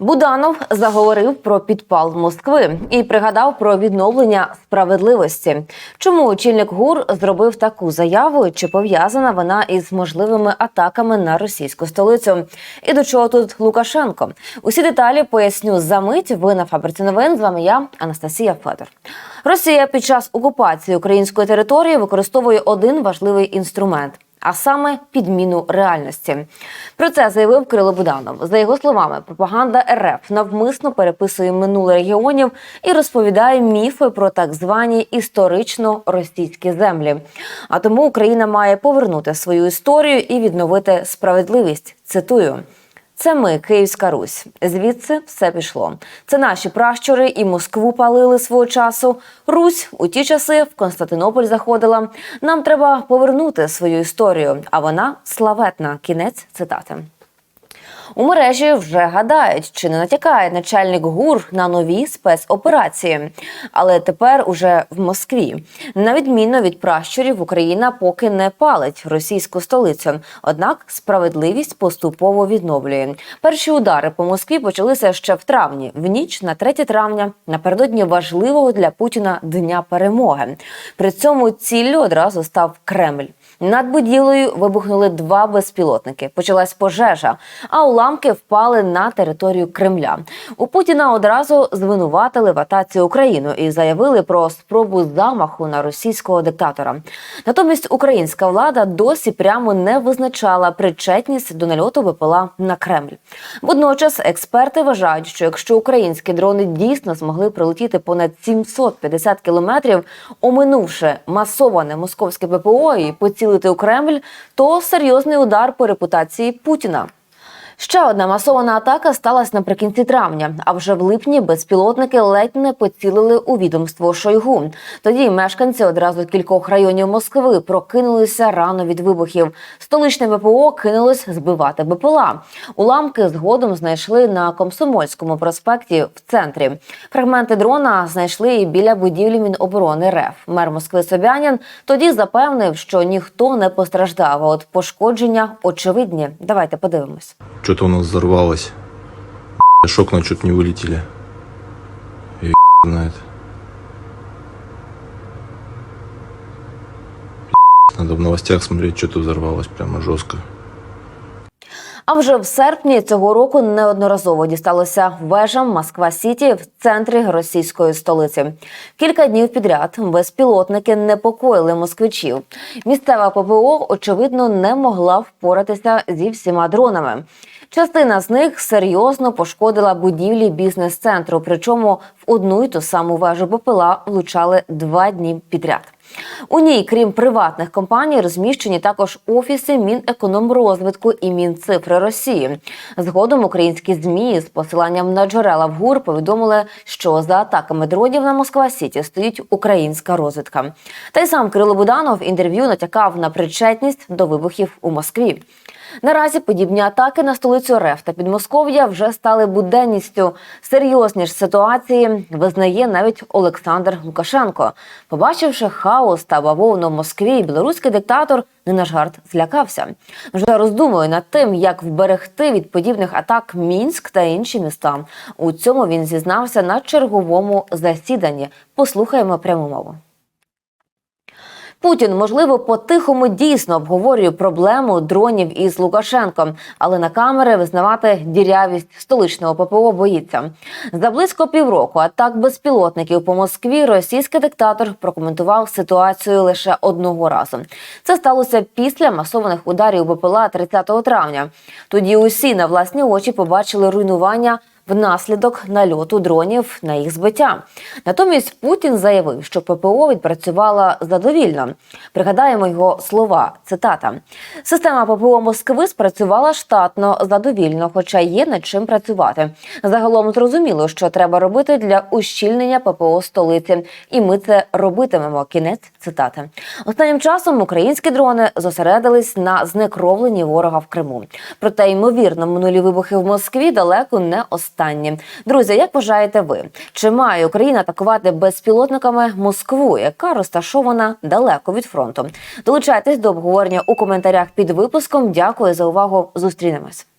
Буданов заговорив про підпал Москви і пригадав про відновлення справедливості. Чому очільник ГУР зробив таку заяву? Чи пов'язана вона із можливими атаками на російську столицю? І до чого тут Лукашенко? Усі деталі поясню за мить. Ви на фабриці новин. З вами я, Анастасія Федор. Росія під час окупації української території використовує один важливий інструмент. А саме підміну реальності про це заявив Кирило Буданов. За його словами, пропаганда РФ навмисно переписує минуле регіонів і розповідає міфи про так звані історично російські землі. А тому Україна має повернути свою історію і відновити справедливість. Цитую. Це ми, Київська Русь. Звідси все пішло. Це наші пращури і Москву палили свого часу. Русь у ті часи в Константинополь заходила. Нам треба повернути свою історію, а вона славетна. Кінець цитати. У мережі вже гадають, чи не натякає начальник ГУР на нові спецоперації, але тепер уже в Москві. На відміну від пращурів, Україна поки не палить російську столицю. Однак справедливість поступово відновлює. Перші удари по Москві почалися ще в травні, в ніч на 3 травня, напередодні важливого для Путіна дня перемоги. При цьому ціллю одразу став Кремль. Над будівлею вибухнули два безпілотники. Почалась пожежа, а уламки впали на територію Кремля. У Путіна одразу звинуватили в атаці Україну і заявили про спробу замаху на російського диктатора. Натомість українська влада досі прямо не визначала причетність до нальоту БПЛА на Кремль. Водночас експерти вважають, що якщо українські дрони дійсно змогли прилетіти понад 750 кілометрів, оминувши масоване московське ППО і поцілити у Кремль, то серйозний удар по репутації Путіна. Ще одна масована атака сталася наприкінці травня. А вже в липні безпілотники ледь не поцілили у відомство Шойгу. Тоді мешканці одразу кількох районів Москви прокинулися рано від вибухів. Столичне ВПО кинулось збивати БПЛА. Уламки згодом знайшли на Комсомольському проспекті в центрі. Фрагменти дрона знайшли і біля будівлі Міноборони РФ. Мер Москви Собянін тоді запевнив, що ніхто не постраждав. А от пошкодження очевидні. Давайте подивимось. Что-то у нас взорвалось. Шок окна чуть не вылетели. И знает. Надо в новостях смотреть, что-то взорвалось прямо жестко. А вже в серпні цього року неодноразово дісталося вежам Москва Сіті в центрі російської столиці. Кілька днів підряд безпілотники непокоїли москвичів. Місцева ППО очевидно не могла впоратися зі всіма дронами. Частина з них серйозно пошкодила будівлі бізнес-центру. Причому одну й ту саму вежу БПЛА влучали два дні підряд. У ній, крім приватних компаній, розміщені також офіси Мінекономрозвитку і Мінцифри Росії. Згодом українські змі з посиланням на джерела в ГУР повідомили, що за атаками дронів на Москва Сіті стоїть українська розвідка. Та й сам Кирило Буданов інтерв'ю натякав на причетність до вибухів у Москві. Наразі подібні атаки на столицю РФ та Підмосков'я вже стали буденністю. Серйозні ж ситуації визнає навіть Олександр Лукашенко. Побачивши хаос та бавовну в Москві, білоруський диктатор не на жарт злякався. Вже роздумує над тим, як вберегти від подібних атак Мінськ та інші міста. У цьому він зізнався на черговому засіданні. Послухаємо пряму мову. Путін, можливо, по-тихому дійсно обговорює проблему дронів із Лукашенком, але на камери визнавати дірявість столичного ППО боїться. За близько півроку атак безпілотників по Москві російський диктатор прокоментував ситуацію лише одного разу. Це сталося після масованих ударів БПЛА 30 травня. Тоді усі на власні очі побачили руйнування внаслідок нальоту дронів на їх збиття. Натомість Путін заявив, що ППО відпрацювала задовільно. Пригадаємо його слова. Цитата: система ППО Москви спрацювала штатно задовільно, хоча є над чим працювати. Загалом зрозуміло, що треба робити для ущільнення ППО столиці, і ми це робитимемо. Кінець цитати. Останнім часом українські дрони зосередились на знекровленні ворога в Криму. Проте ймовірно, минулі вибухи в Москві далеко не останні. Друзі, як вважаєте ви, чи має Україна атакувати безпілотниками Москву, яка розташована далеко від фронту? Долучайтесь до обговорення у коментарях під випуском. Дякую за увагу. Зустрінемось.